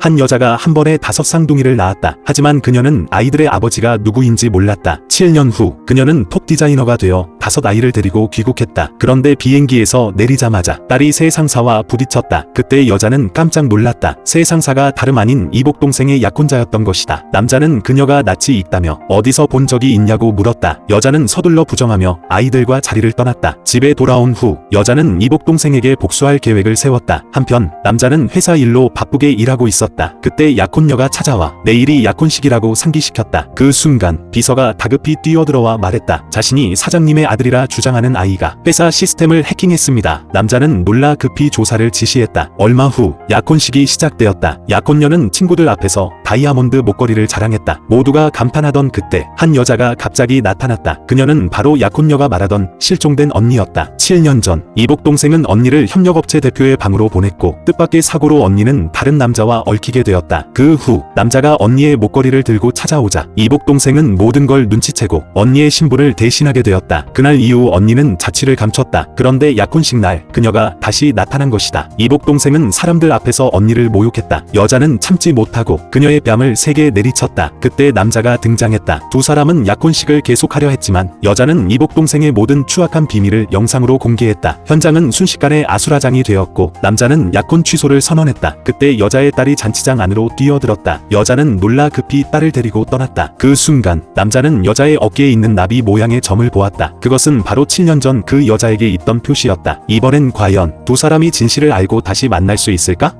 한 여자가 한 번에 다섯 쌍둥이를 낳았다. 하지만 그녀는 아이들의 아버지가 누구인지 몰랐다. 7년 후 그녀는 톱 디자이너가 되어 다섯 아이를 데리고 귀국했다. 그런데 비행기에서 내리자마자 딸이 새 상사와 부딪혔다. 그때 여자는 깜짝 놀랐다. 새 상사가 다름 아닌 이복 동생의 약혼자였던 것이다. 남자는 그녀가 낯이 익다며 어디서 본 적이 있냐고 물었다. 여자는 서둘러 부정하며 아이들과 자리를 떠났다. 집에 돌아온 후 여자는 이복 동생에게 복수할 계획을 세웠다. 한편 남자는 회사 일로 바쁘게 일하고 있었다. 그때 약혼녀가 찾아와 내일이 약혼식이라고 상기시켰다. 그 순간 비서가 다급히 뛰어들어와 말했다. 자신이 사장님의 아들이라 주장하는 아이가 회사 시스템을 해킹했습니다. 남자는 놀라 급히 조사를 지시했다. 얼마 후 약혼식이 시작되었다. 약혼녀는 친구들 앞에서 다이아몬드 목걸이를 자랑했다. 모두가 감탄하던 그때 한 여자가 갑자기 나타났다. 그녀는 바로 약혼녀가 말하던 실종된 언니였다. 7년 전 이복 동생은 언니를 협력업체 대표의 방으로 보냈고 뜻밖의 사고로 언니는 다른 남자와 얽히게 되었다. 그 후 남자가 언니의 목걸이를 들고 찾아오자 이복 동생은 모든 걸 눈치채고 언니의 신분을 대신하게 되었다. 그날 이후 언니는 자취를 감췄다. 그런데 약혼식 날 그녀가 다시 나타난 것이다. 이복 동생은 사람들 앞에서 언니를 모욕했다. 여자는 참지 못하고 그녀의 뺨을 세게 내리쳤다. 그때 남자가 등장했다. 두 사람은 약혼식을 계속하려 했지만 여자는 이복 동생의 모든 추악한 비밀을 영상으로 공개했다. 현장은 순식간에 아수라장이 되었고 남자는 약혼 취소를 선언했다. 그때 여자의 딸이 잔치장 안으로 뛰어들었다. 여자는 놀라 급히 딸을 데리고 떠났다. 그 순간 남자는 여자의 어깨에 있는 나비 모양의 점을 보았다. 그것은 바로 7년 전 그 여자에게 있던 표시였다. 이번엔 과연 두 사람이 진실을 알고 다시 만날 수 있을까?